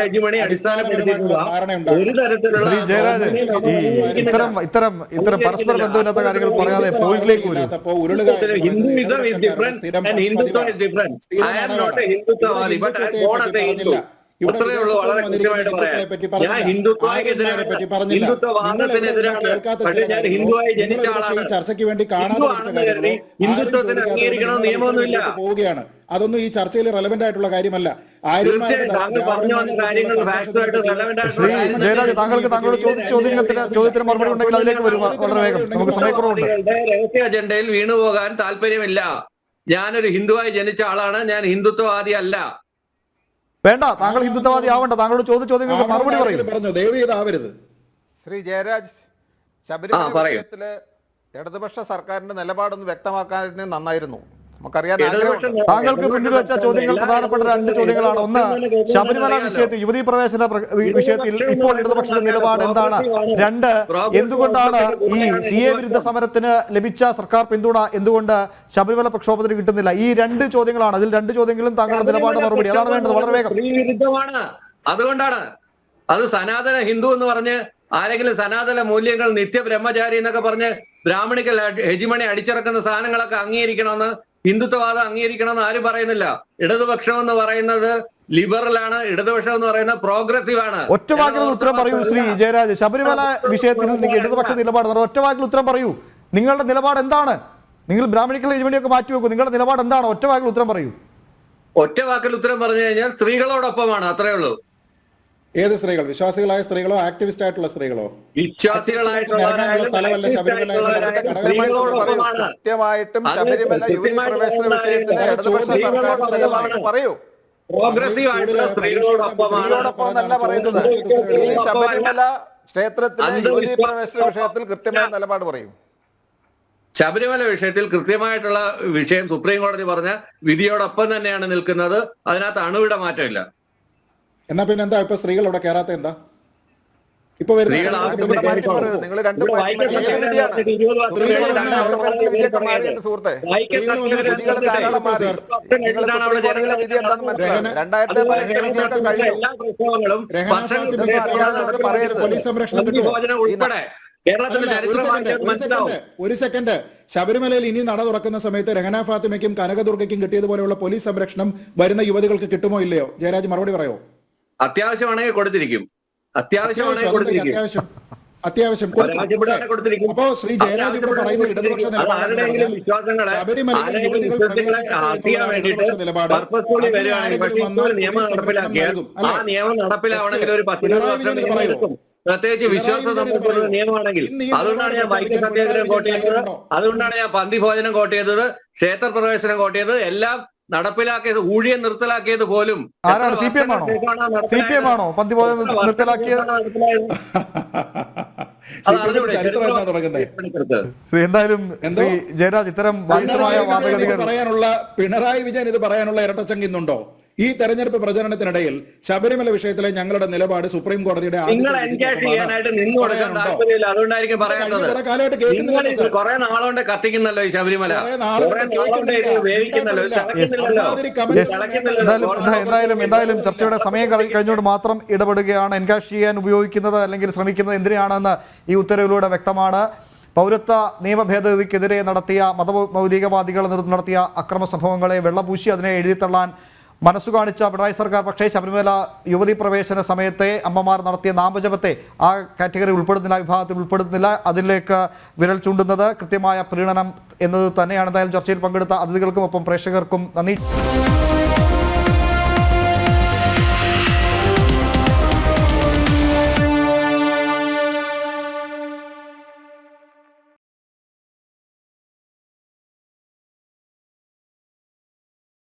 ഇത്തരം ഇത്തരം ഇത്തരം പരസ്പര ബന്ധമില്ലാത്ത കാര്യങ്ങൾ പറയാതെ പോയിന്റിലേക്ക് വരും. പറയുന്നത് ഹിന്ദുത്വ ഞാൻ പക്ഷേ ഞാൻ ഹിന്ദുവായി ജനിച്ച ആളാണ് ചർച്ചയ്ക്ക് വേണ്ടി കാണാതെ ഹിന്ദുത്വത്തിന് അംഗീകരിക്കണം നിയമമൊന്നുമില്ല. പോവുകയാണ്. അതൊന്നും ഈ ചർച്ചയിൽ റെലവെന്റ് ആയിട്ടുള്ള കാര്യമല്ല. ശ്രീ ജയരാജ് താങ്കൾക്ക് താങ്കളുടെ ചോദ്യ ചോദ്യത്തിന് ചോദ്യത്തിന് മറുപടി ഉണ്ടെങ്കിൽ അതിലേക്ക് വരും വളരെ വേഗം. നമുക്ക് സമയക്കുറവുണ്ട്. രഹസ്യ അജണ്ടയിൽ വീണുപോകാൻ താല്പര്യമില്ല. ഞാനൊരു ഹിന്ദുവായി ജനിച്ച ആളാണ്. ഞാൻ ഹിന്ദുത്വവാദി അല്ല വേണ്ട താങ്കൾ ഹിന്ദുത്വവാദി ആവണ്ട താങ്കളുടെ ചോദ്യ ചോദ്യങ്ങൾക്ക് മറുപടി പറയും. പറഞ്ഞു ദയവ് ആവരുത് ശ്രീ ജയരാജ് ശബരിമല ഇടതുപക്ഷ സർക്കാരിന്റെ നിലപാടൊന്ന് വ്യക്തമാക്കാൻ നന്നായിരുന്നു. നമുക്കറിയാൻ താങ്കൾക്ക് മുന്നിൽ വെച്ച ചോദ്യങ്ങൾ പ്രധാനപ്പെട്ട രണ്ട് ചോദ്യങ്ങളാണ്. ഒന്ന് ശബരിമല വിഷയത്തിൽ യുവതി പ്രവേശന വിഷയത്തിൽ ഇപ്പോൾ ഇടതുപക്ഷത്തിന്റെ നിലപാട് എന്താണ് രണ്ട് എന്തുകൊണ്ടാണ് ഈ സി എ വിരുദ്ധ സമരത്തിന് ലഭിച്ച സർക്കാർ പിന്തുണ എന്തുകൊണ്ട് ശബരിമല പ്രക്ഷോഭത്തിന് കിട്ടുന്നില്ല? ഈ രണ്ട് ചോദ്യങ്ങളാണ്. അതിൽ രണ്ട് ചോദ്യങ്ങളും താങ്കളുടെ നിലപാട് മറുപടി. അതാണ് വേണ്ടത്. വളരെ വേഗം. അതുകൊണ്ടാണ് അത് സനാതന ഹിന്ദു എന്ന് പറഞ്ഞ് ആരെങ്കിലും സനാതന മൂല്യങ്ങൾ നിത്യ ബ്രഹ്മചാരി എന്നൊക്കെ പറഞ്ഞ് ബ്രാഹ്മണിക്കൽ ഹെജിമണി അടിച്ചിറക്കുന്ന സാധനങ്ങളൊക്കെ അംഗീകരിക്കണമെന്ന് ഹിന്ദുത്വവാദം അംഗീകരിക്കണം എന്ന് ആരും പറയുന്നില്ല. ഇടതുപക്ഷം എന്ന് പറയുന്നത് ലിബറൽ ആണ് ഇടതുപക്ഷം എന്ന് പറയുന്നത് പ്രോഗ്രസീവ് ആണ്. ഒറ്റവാക്കിൽ ഉത്തരം പറയൂ ശ്രീ ജയരാജ്. ശബരിമല വിഷയത്തിൽ ഇടതുപക്ഷ നിലപാട് ഒറ്റവാക്കിൽ ഉത്തരം പറയൂ. നിങ്ങളുടെ നിലപാട് എന്താണ്? നിങ്ങൾ ബ്രാഹ്മണിക്കൽ ഹെജിമണിയൊക്കെ മാറ്റി വെക്കും. നിങ്ങളുടെ നിലപാട് എന്താണ്? ഒറ്റവാക്കിൽ ഉത്തരം പറയൂ. ഒറ്റവാക്കിൽ ഉത്തരം പറഞ്ഞു കഴിഞ്ഞാൽ സ്ത്രീകളോടൊപ്പമാണ് അത്രേ ഉള്ളൂ. ഏത് സ്ത്രീകൾ? വിശ്വാസികളായ സ്ത്രീകളോ ആക്ടിവിസ്റ്റ് ആയിട്ടുള്ള സ്ത്രീകളോ? കൃത്യമായിട്ടും ശബരിമല യുവതി കൃത്യമായിട്ട് പ്രവേശന വിഷയത്തിൽ പറയൂ. പറയുന്നത്. ശബരിമല ക്ഷേത്രത്തിലെ യുവതി പ്രവേശന വിഷയത്തിൽ കൃത്യമായ നിലപാട് പറയൂ. ശബരിമല വിഷയത്തിൽ കൃത്യമായിട്ടുള്ള വിഷയം സുപ്രീം കോടതി പറഞ്ഞ വിധിയോടൊപ്പം തന്നെയാണ് നിൽക്കുന്നത്. അതിനകത്ത് അണുവിട മാറ്റമില്ല. എന്നാ പിന്നെ എന്താ? ഇപ്പൊ സ്ത്രീകൾ അവിടെ കയറാത്ത എന്താ? ഇപ്പൊ. പോലീസ് ഉൾപ്പെടെ ഒരു സെക്കൻഡ്. ശബരിമലയിൽ ഇനി നട തുറക്കുന്ന സമയത്ത് രഹന ഫാത്തിമയ്ക്കും കനകദുർഗയ്ക്കും കിട്ടിയതുപോലെയുള്ള പോലീസ് സംരക്ഷണം വരുന്ന യുവതികൾക്ക് കിട്ടുമോ ഇല്ലയോ? ജയരാജ് മറുപടി പറയോ? അത്യാവശ്യമാണെങ്കിൽ കൊടുത്തിരിക്കും. അത്യാവശ്യമാണെങ്കിൽ അത്യാവശ്യം കൊടുത്തിരിക്കും. അത്യാവശ്യം. അപ്പോ ശ്രീ ജയരാജ് ഇവിടെ പറയുന്ന ഇടതുപക്ഷ നിലപാട് പ്രത്യേകിച്ച് വിശ്വാസ സംബന്ധിച്ചുള്ള നിയമമാണെങ്കിൽ. അതുകൊണ്ടാണ് ഞാൻ പിണറായി സത്യാഗ്രഹം കോട്ട് ചെയ്തത്. അതുകൊണ്ടാണ് ഞാൻ പന്തി ഭോജനം കോട്ട് ചെയ്തത്. ക്ഷേത്ര പ്രവേശനം കോട്ട് ചെയ്തത്. എല്ലാം നടപ്പിലാക്കിയത് ഊഴിയെ നിർത്തലാക്കിയത് പോലും ആരാണ്? സി പി എം ആണോ? സി പി എം ആണോ? പന്തി പോലെ നിർത്തലാക്കിയത്? എന്തായാലും ശ്രീ ജയരാജ് ഇത്തരം ബാലിശമായ പിണറായി വിജയൻ ഇത് വാദഗതികൾ പറയാനുള്ള പിണറായി വിജയൻ ഇത് പറയാനുള്ള ഇരട്ടച്ചങ്കിന്നുണ്ടോ ഈ തെരഞ്ഞെടുപ്പ് പ്രചരണത്തിനിടയിൽ ശബരിമല വിഷയത്തിലെ ഞങ്ങളുടെ നിലപാട് സുപ്രീം കോടതിയുടെ കാലമായിട്ട്. കുറെ നാളുകൊണ്ട് കത്തിക്കുന്നല്ലോ ഈ ശബരിമല. എന്തായാലും എന്തായാലും എന്തായാലും ചർച്ചയുടെ സമയം കഴിഞ്ഞുകൊണ്ട് മാത്രം ഇടപെടുകയാണ്. എൻകാഷ് ചെയ്യാൻ ഉപയോഗിക്കുന്നത് അല്ലെങ്കിൽ ശ്രമിക്കുന്നത് എന്തിനാണെന്ന് ഈ ഉത്തരവിലൂടെ വ്യക്തമാണ്. പൗരത്വ നിയമ ഭേദഗതിക്കെതിരെ നടത്തിയ മതമൗലികവാദികൾ നേതൃത്വം നടത്തിയ അക്രമ സംഭവങ്ങളെ വെള്ളപൂശി അതിനെ എഴുതിത്തള്ളാൻ മനസ്സു കാണിച്ച പിണറായി സർക്കാർ പക്ഷേ ശബരിമല യുവതി പ്രവേശന സമയത്തെ അമ്മമാർ നടത്തിയ നാമജപത്തെ ആ കാറ്റഗറി ഉൾപ്പെടുന്നില്ല വിഭാഗത്തിൽ ഉൾപ്പെടുന്നില്ല. അതിലേക്ക് വിരൽ ചൂണ്ടുന്നത് കൃത്യമായ പ്രീണനം എന്നത് തന്നെയാണ്. എന്തായാലും ചർച്ചയിൽ പങ്കെടുത്ത അതിഥികൾക്കും ഒപ്പം പ്രേക്ഷകർക്കും നന്ദി.